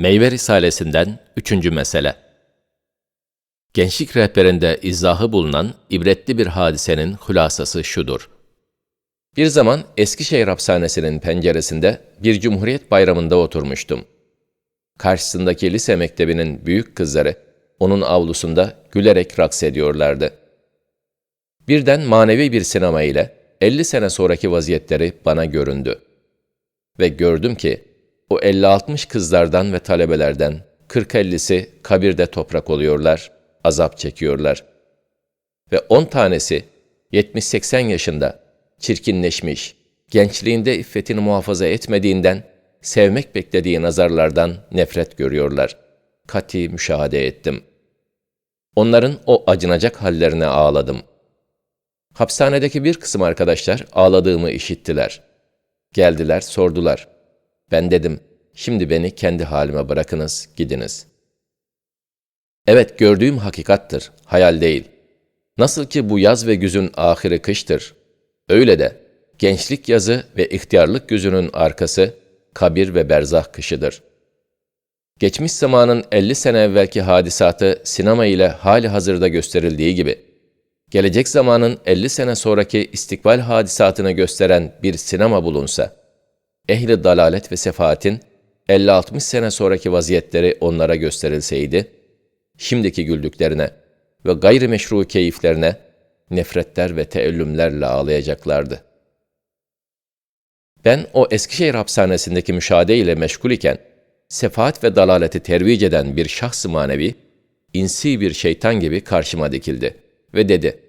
Meyve Risalesinden üçüncü mesele. Gençlik rehberinde izahı bulunan ibretli bir hadisenin hülasası şudur. Bir zaman Eskişehir Hapishanesi'nin penceresinde bir Cumhuriyet Bayramı'nda oturmuştum. Karşısındaki lise mektebinin büyük kızları onun avlusunda gülerek raks ediyorlardı. Birden manevi bir sinema ile 50 sene sonraki vaziyetleri bana göründü. Ve gördüm ki o 50-60 kızlardan ve talebelerden 40-50'si kabirde toprak oluyorlar, azap çekiyorlar. Ve 10 tanesi 70-80 yaşında çirkinleşmiş, gençliğinde iffetini muhafaza etmediğinden sevmek beklediği nazarlardan nefret görüyorlar. Kati müşahede ettim. Onların o acınacak hallerine ağladım. Hapishanedeki bir kısım arkadaşlar ağladığımı işittiler. Geldiler, sordular. Ben dedim, şimdi beni kendi halime bırakınız, gidiniz. Evet, gördüğüm hakikattır, hayal değil. Nasıl ki bu yaz ve güzün ahiri kıştır, öyle de gençlik yazı ve ihtiyarlık güzünün arkası kabir ve berzah kışıdır. Geçmiş zamanın 50 sene evvelki hadisatı sinema ile hali hazırda gösterildiği gibi, gelecek zamanın 50 sene sonraki istikbal hadisatını gösteren bir sinema bulunsa, ehli dalalet ve sefaatin 50-60 sene sonraki vaziyetleri onlara gösterilseydi, şimdiki güldüklerine ve gayrimeşru keyiflerine nefretler ve teellümlerle ağlayacaklardı. Ben o Eskişehir hapishanesindeki müşahede ile meşgul iken, sefaat ve dalaleti tervic eden bir şahs-ı manevi, insi bir şeytan gibi karşıma dikildi ve dedi,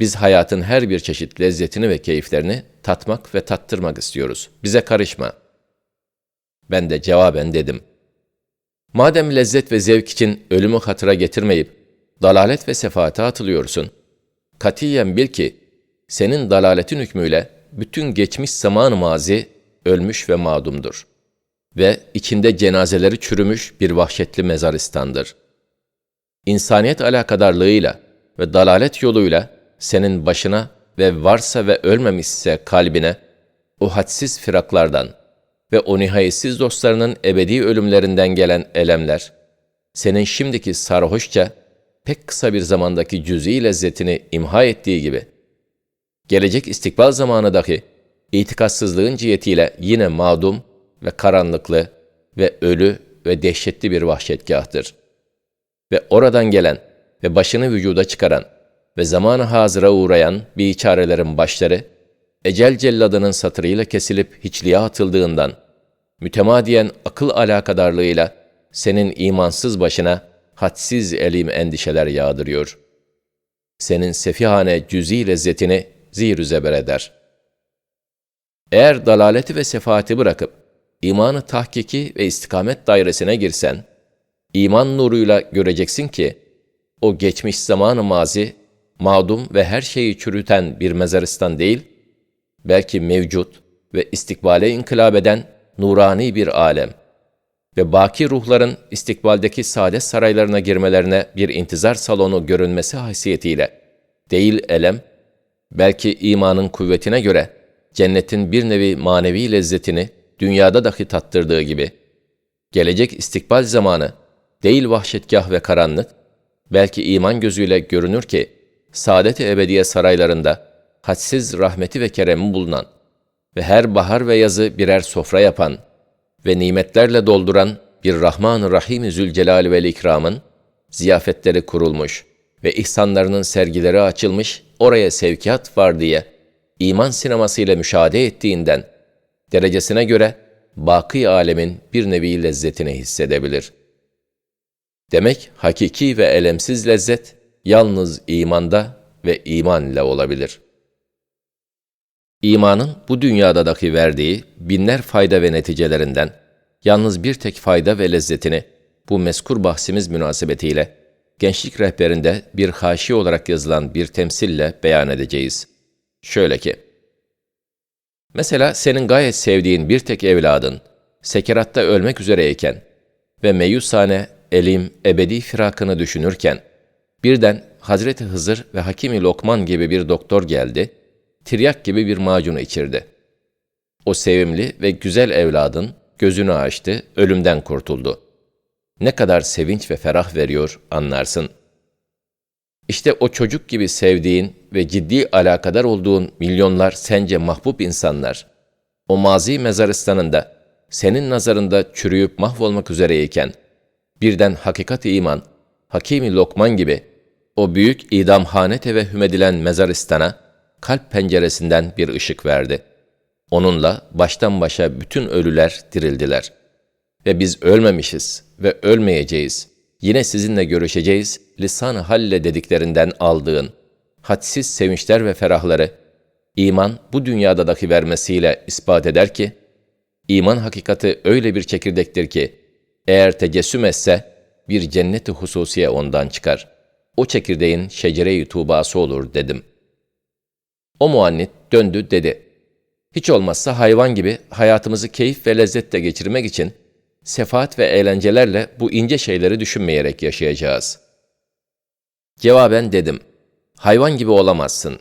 biz hayatın her bir çeşit lezzetini ve keyiflerini tatmak ve tattırmak istiyoruz. Bize karışma. Ben de cevaben dedim. Madem lezzet ve zevk için ölümü hatıra getirmeyip dalalet ve sefaate atılıyorsun, katiyen bil ki senin dalaletin hükmüyle bütün geçmiş zaman mazi ölmüş ve mağdumdur. Ve içinde cenazeleri çürümüş bir vahşetli mezaristandır. İnsaniyet alakadarlığıyla ve dalalet yoluyla senin başına ve varsa ve ölmemişse kalbine o hadsiz firaklardan ve o nihayetsiz dostlarının ebedi ölümlerinden gelen elemler, senin şimdiki sarhoşça pek kısa bir zamandaki cüz'i lezzetini imha ettiği gibi, gelecek istikbal zamanı dahi itikatsızlığın cihetiyle yine mağdum ve karanlıklı ve ölü ve dehşetli bir vahşetgahtır. Ve oradan gelen ve başını vücuda çıkaran ve zamanı hazıra uğrayan biçarelerin başları, ecel celladının satırıyla kesilip hiçliğe atıldığından, mütemadiyen akıl alakadarlığıyla senin imansız başına hadsiz elim endişeler yağdırıyor. Senin sefihane cüzi lezzetini zir zeber eder. Eğer dalaleti ve sefaati bırakıp, imanı tahkiki ve istikamet dairesine girsen, iman nuruyla göreceksin ki, o geçmiş zamanı mazi mağdum ve her şeyi çürüten bir mezaristan değil, belki mevcut ve istikbale inkılap eden nurani bir alem ve baki ruhların istikbaldeki saadet saraylarına girmelerine bir intizar salonu görünmesi haysiyetiyle değil elem, belki imanın kuvvetine göre cennetin bir nevi manevi lezzetini dünyada dahi tattırdığı gibi, gelecek istikbal zamanı değil vahşetgah ve karanlık, belki iman gözüyle görünür ki, saadet-i ebediye saraylarında hadsiz rahmeti ve keremi bulunan ve her bahar ve yazı birer sofra yapan ve nimetlerle dolduran bir Rahman-ı Rahim Zülcelal ve İkram'ın ziyafetleri kurulmuş ve ihsanlarının sergileri açılmış, oraya sevkiyat var diye iman sinemasıyla müşahede ettiğinden derecesine göre baki alemin bir nevi lezzetini hissedebilir. Demek hakiki ve elemsiz lezzet yalnız imanda ve iman ile olabilir. İmanın bu dünyada dahi verdiği binler fayda ve neticelerinden yalnız bir tek fayda ve lezzetini bu meskur bahsimiz münasebetiyle gençlik rehberinde bir haşi olarak yazılan bir temsille beyan edeceğiz. Şöyle ki, Mesela senin gayet sevdiğin bir tek evladın, sekeratta ölmek üzereyken ve meyusane, elim, ebedi firakını düşünürken, Birden Hazreti Hızır ve Hakimi Lokman gibi bir doktor geldi, tiryak gibi bir macunu içirdi. O sevimli ve güzel evladın gözünü açtı, ölümden kurtuldu. Ne kadar sevinç ve ferah veriyor anlarsın. İşte o çocuk gibi sevdiğin ve ciddi alakadar olduğun milyonlar sence mahbub insanlar, o mazi mezaristanında senin nazarında çürüyüp mahvolmak üzereyken, birden hakikat iman, Hakimi Lokman gibi o büyük idamhane tevehhüm edilen mezaristana kalp penceresinden bir ışık verdi. Onunla baştan başa bütün ölüler dirildiler. Ve biz ölmemişiz ve ölmeyeceğiz. Yine sizinle görüşeceğiz. Lisan-ı halle dediklerinden aldığın hadsiz sevinçler ve ferahları iman bu dünyadaki vermesiyle ispat eder ki, iman hakikati öyle bir çekirdektir ki, eğer tecessüm etse, bir cenneti hususiye ondan çıkar. O çekirdeğin şecere-i tuğbası olur dedim. O muannit döndü dedi. Hiç olmazsa hayvan gibi hayatımızı keyif ve lezzetle geçirmek için sefaat ve eğlencelerle bu ince şeyleri düşünmeyerek yaşayacağız. Cevaben dedim, hayvan gibi olamazsın.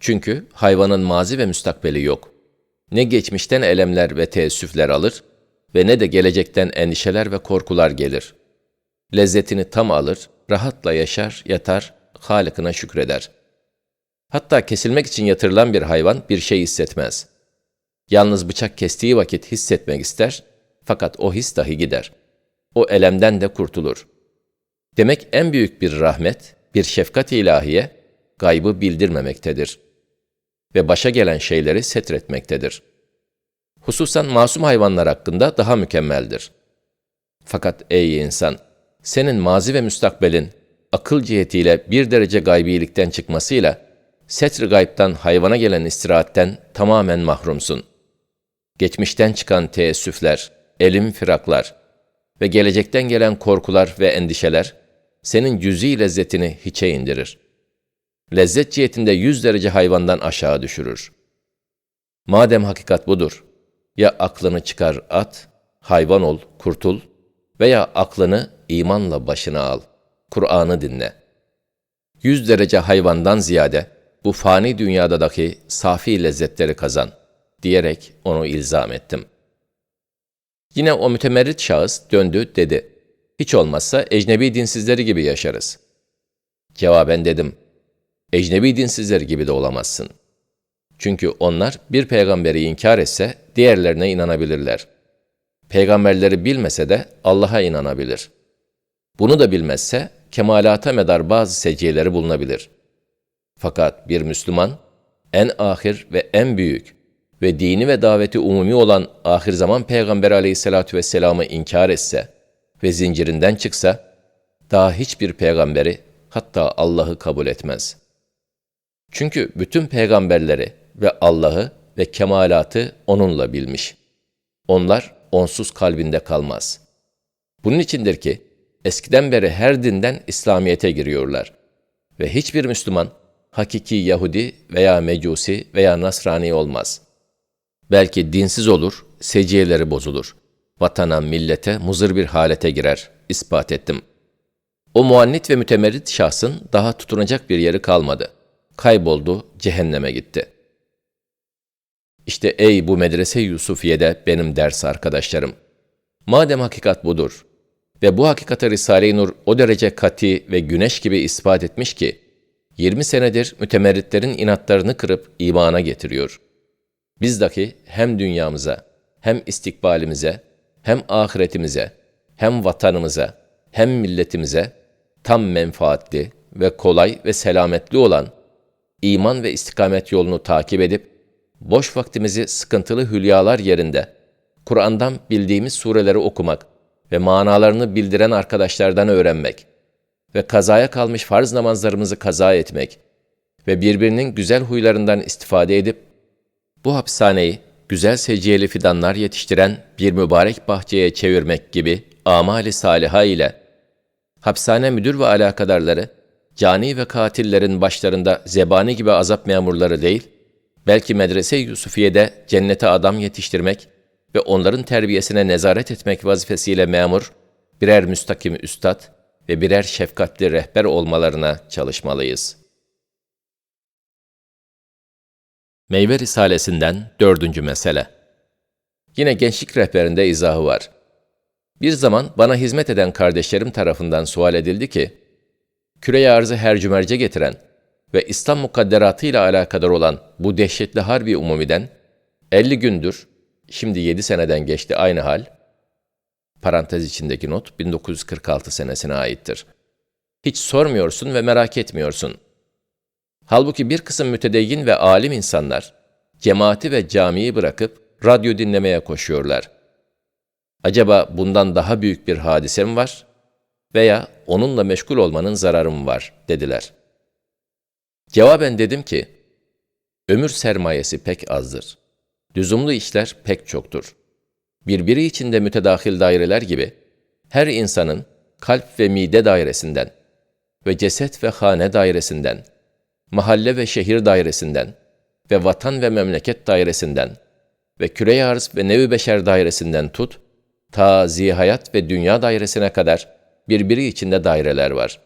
Çünkü hayvanın mazi ve müstakbeli yok. Ne geçmişten elemler ve teessüfler alır ve ne de gelecekten endişeler ve korkular gelir. Lezzetini tam alır, rahatla yaşar, yatar, Halık'ına şükreder. Hatta kesilmek için yatırılan bir hayvan bir şey hissetmez. Yalnız bıçak kestiği vakit hissetmek ister, fakat o his dahi gider. O elemden de kurtulur. Demek en büyük bir rahmet, bir şefkat ilahiye, gaybı bildirmemektedir. Ve başa gelen şeyleri setretmektedir. Hususan masum hayvanlar hakkında daha mükemmeldir. Fakat ey insan, senin mazi ve müstakbelin akıl cihetiyle bir derece gaybilikten çıkmasıyla setr gaybtan hayvana gelen istirahatten tamamen mahrumsun. Geçmişten çıkan teessüfler, elim firaklar ve gelecekten gelen korkular ve endişeler senin cüzi lezzetini hiçe indirir. Lezzet cihetinde yüz derece hayvandan aşağı düşürür. Madem hakikat budur, ya aklını çıkar at, hayvan ol, kurtul veya aklını imanla başına al, Kur'an'ı dinle. Yüz derece hayvandan ziyade bu fani dünyadaki safi lezzetleri kazan diyerek onu ilzam ettim. Yine o mütemerrit şahıs döndü dedi. Hiç olmazsa ecnebi dinsizleri gibi yaşarız. Cevaben dedim. Ecnebi dinsizleri gibi de olamazsın. Çünkü onlar bir peygamberi inkar etse diğerlerine inanabilirler. Peygamberleri bilmese de Allah'a inanabilir. Bunu da bilmezse kemalata medar bazı seciyeleri bulunabilir. Fakat bir Müslüman en ahir ve en büyük ve dini ve daveti umumi olan ahir zaman Peygamberi aleyhissalatü vesselam'ı inkar etse ve zincirinden çıksa, daha hiçbir peygamberi hatta Allah'ı kabul etmez. Çünkü bütün peygamberleri ve Allah'ı ve kemalatı onunla bilmiş. Onlar onsuz kalbinde kalmaz. Bunun içindir ki eskiden beri her dinden İslamiyet'e giriyorlar ve hiçbir Müslüman hakiki Yahudi veya Mecusi veya Nasrani olmaz. Belki dinsiz olur, seciyeleri bozulur. Vatana, millete muzır bir halete girer, ispat ettim. O muannit ve mütemerrit şahsın daha tutunacak bir yeri kalmadı. Kayboldu, cehenneme gitti. İşte ey bu medrese Yusufiye'de benim ders arkadaşlarım. Madem hakikat budur ve bu hakikate Risale-i Nur o derece kati ve güneş gibi ispat etmiş ki, 20 senedir mütemerritlerin inatlarını kırıp imana getiriyor. Biz dahi hem dünyamıza, hem istikbalimize, hem ahiretimize, hem vatanımıza, hem milletimize tam menfaatli ve kolay ve selametli olan iman ve istikamet yolunu takip edip, boş vaktimizi sıkıntılı hülyalar yerinde, Kur'an'dan bildiğimiz sureleri okumak ve manalarını bildiren arkadaşlardan öğrenmek ve kazaya kalmış farz namazlarımızı kaza etmek ve birbirinin güzel huylarından istifade edip bu hapishaneyi güzel seciyeli fidanlar yetiştiren bir mübarek bahçeye çevirmek gibi amali saliha ile hapishane müdür ve alakadarları cani ve katillerin başlarında zebani gibi azap memurları değil, belki medrese Yusufiye'de cennete adam yetiştirmek ve onların terbiyesine nezaret etmek vazifesiyle memur, birer müstakim üstad ve birer şefkatli rehber olmalarına çalışmalıyız.'' Meyve Risalesinden dördüncü mesele. Yine gençlik rehberinde izahı var. Bir zaman bana hizmet eden kardeşlerim tarafından sual edildi ki, küre arzı her cümerce getiren ve İslam mukadderatı ile alakadar olan bu dehşetli harbi umumiden 50 gündür, şimdi 7 seneden geçti aynı hal, parantez içindeki not 1946 senesine aittir. Hiç sormuyorsun ve merak etmiyorsun. Halbuki bir kısım mütedeyyin ve alim insanlar, cemaati ve camiyi bırakıp radyo dinlemeye koşuyorlar. Acaba bundan daha büyük bir hadise mi var? Veya onunla meşgul olmanın zararı mı var? dediler. Cevaben dedim ki, ömür sermayesi pek azdır. Lüzumlu işler pek çoktur. Birbiri içinde mütedahil daireler gibi, her insanın kalp ve mide dairesinden ve ceset ve hane dairesinden, mahalle ve şehir dairesinden ve vatan ve memleket dairesinden ve küre arz ve nevi beşer dairesinden tut, ta zihayat ve dünya dairesine kadar birbiri içinde daireler var.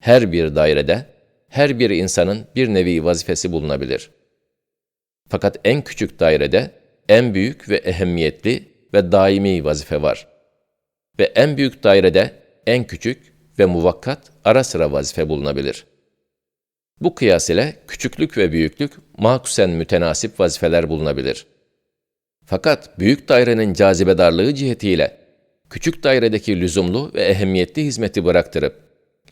Her bir dairede, her bir insanın bir nevi vazifesi bulunabilir. Fakat en küçük dairede en büyük ve ehemmiyetli ve daimi vazife var. Ve en büyük dairede en küçük ve muvakkat ara sıra vazife bulunabilir. Bu kıyas ile küçüklük ve büyüklük makusen mütenasip vazifeler bulunabilir.'' Fakat büyük dairenin cazibedarlığı cihetiyle küçük dairedeki lüzumlu ve ehemmiyetli hizmeti bıraktırıp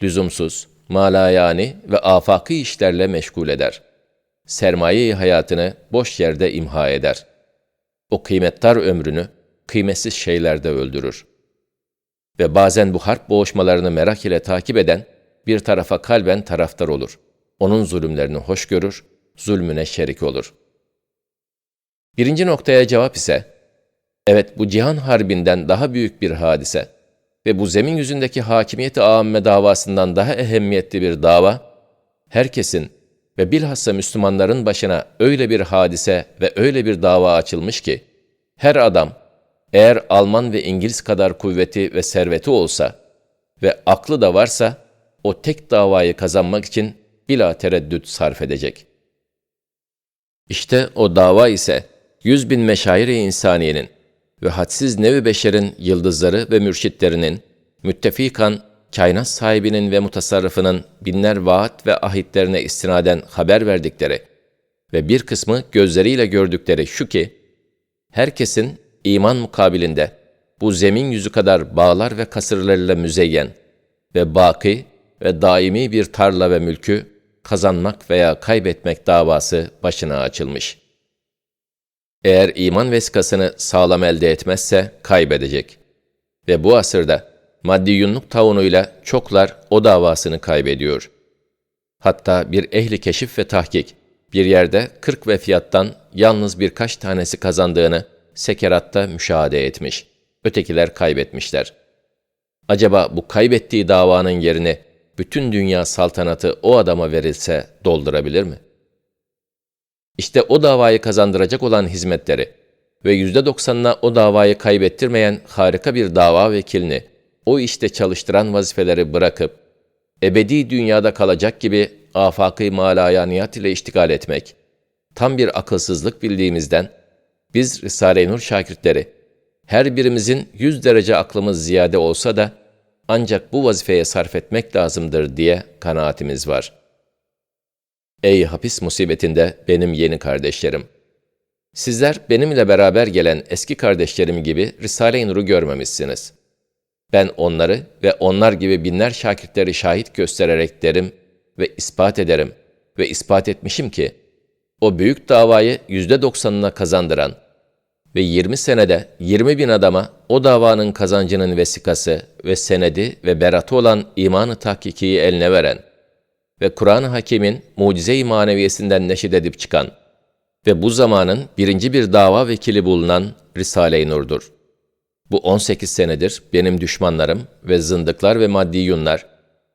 lüzumsuz, malayani ve afaki işlerle meşgul eder. Sermaye hayatını boş yerde imha eder. O kıymettar ömrünü kıymetsiz şeylerde öldürür. Ve bazen bu harp boğuşmalarını merak ile takip eden bir tarafa kalben taraftar olur. Onun zulümlerini hoş görür, zulmüne şerik olur.'' Birinci noktaya cevap ise, evet bu cihan harbinden daha büyük bir hadise ve bu zemin yüzündeki hakimiyeti âmme davasından daha ehemmiyetli bir dava, herkesin ve bilhassa Müslümanların başına öyle bir hadise ve öyle bir dava açılmış ki, her adam eğer Alman ve İngiliz kadar kuvveti ve serveti olsa ve aklı da varsa, o tek davayı kazanmak için bila tereddüt sarf edecek. İşte o dava ise, yüz bin meşairi insaniyenin ve hadsiz nevi beşerin yıldızları ve mürşitlerinin, müttefikan, kainat sahibinin ve mutasarrıfının binler vaat ve ahitlerine istinaden haber verdikleri ve bir kısmı gözleriyle gördükleri şu ki, herkesin iman mukabilinde bu zemin yüzü kadar bağlar ve kasırlarıyla müzeyyen ve baki ve daimi bir tarla ve mülkü kazanmak veya kaybetmek davası başına açılmış.'' Eğer iman vesikasını sağlam elde etmezse kaybedecek. Ve bu asırda maddi yunluk tavunuyla çoklar o davasını kaybediyor. Hatta bir ehli keşif ve tahkik bir yerde 40 ve fiyattan yalnız birkaç tanesi kazandığını sekeratta müşahede etmiş. Ötekiler kaybetmişler. Acaba bu kaybettiği davanın yerini bütün dünya saltanatı o adama verilse doldurabilir mi?'' İşte o davayı kazandıracak olan hizmetleri ve yüzde doksanına o davayı kaybettirmeyen harika bir dava vekilini, o işte çalıştıran vazifeleri bırakıp, ebedi dünyada kalacak gibi afakı malayaniyat ile iştigal etmek, tam bir akılsızlık bildiğimizden, biz Risale-i Nur şakirtleri, her birimizin yüz derece aklımız ziyade olsa da, ancak bu vazifeye sarf etmek lazımdır diye kanaatimiz var.'' Ey hapis musibetinde benim yeni kardeşlerim! Sizler benimle beraber gelen eski kardeşlerim gibi Risale-i Nur'u görmemişsiniz. Ben onları ve onlar gibi binler şakirtleri şahit göstererek derim ve ispat ederim ve ispat etmişim ki, o büyük davayı yüzde doksanına kazandıran ve 20 senede 20 bin adama o davanın kazancının vesikası ve senedi ve beratı olan imanı tahkikiyi eline veren.'' Ve Kur'an-ı Hakim'in mucize-i maneviyesinden neşit edip çıkan ve bu zamanın birinci bir dava vekili bulunan Risale-i Nur'dur. Bu 18 senedir benim düşmanlarım ve zındıklar ve maddiyunlar,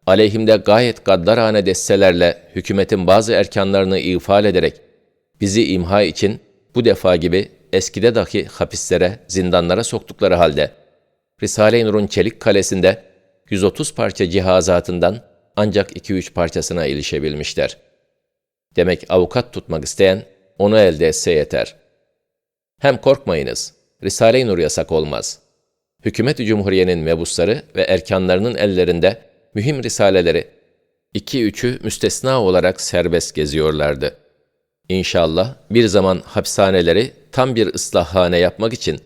aleyhimde gayet gaddarane destelerle hükümetin bazı erkanlarını ifade ederek, bizi imha için bu defa gibi eskide dahi hapislere, zindanlara soktukları halde, Risale-i Nur'un çelik kalesinde 130 parça cihazatından ancak iki üç parçasına ilişebilmişler. Demek avukat tutmak isteyen onu elde etse yeter. Hem korkmayınız, Risale-i Nur yasak olmaz. Hükümet-i Cumhuriye'nin mebusları ve erkanlarının ellerinde mühim risaleleri, iki üçü müstesna olarak serbest geziyorlardı. İnşallah bir zaman hapishaneleri tam bir ıslahhane yapmak için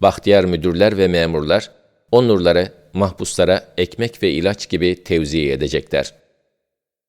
bahtiyar müdürler ve memurlar o nurları mahpuslara ekmek ve ilaç gibi tevzi edecekler.